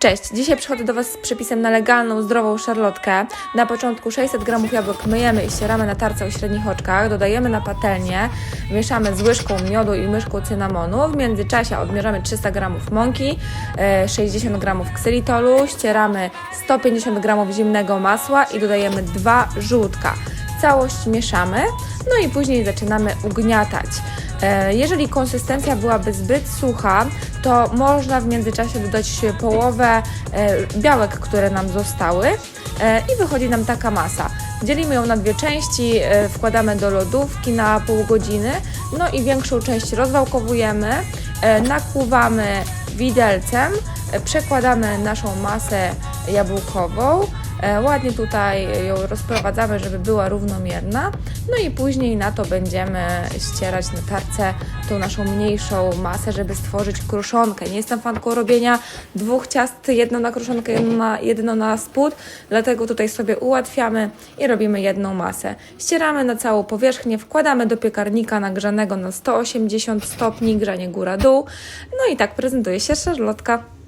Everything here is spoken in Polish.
Cześć, dzisiaj przychodzę do Was z przepisem na legalną, zdrową szarlotkę. Na początku 600 g jabłek myjemy i ścieramy na tarce o średnich oczkach, dodajemy na patelnię, mieszamy z łyżką miodu i łyżką cynamonu. W międzyczasie odmierzamy 300 g mąki, e, 60 g ksylitolu, ścieramy 150 g zimnego masła i dodajemy dwa żółtka. Całość mieszamy, no i później zaczynamy ugniatać. E, Jeżeli konsystencja byłaby zbyt sucha, to można w międzyczasie dodać połowę e, białek, które nam zostały e, i wychodzi nam taka masa. Dzielimy ją na dwie części, wkładamy do lodówki na pół godziny, no i większą część rozwałkowujemy, nakłuwamy widelcem, przekładamy naszą masę jabłkową, Ładnie tutaj ją rozprowadzamy, żeby była równomierna. No i później na to będziemy ścierać na tarce tą naszą mniejszą masę, żeby stworzyć kruszonkę. Nie jestem fanką robienia dwóch ciast, jedno na kruszonkę, jedno na, jedno na spód, dlatego tutaj sobie ułatwiamy i robimy jedną masę. Ścieramy na całą powierzchnię, wkładamy do piekarnika nagrzanego na 180 stopni, grzanie góra-dół. No i tak prezentuje się szarlotka.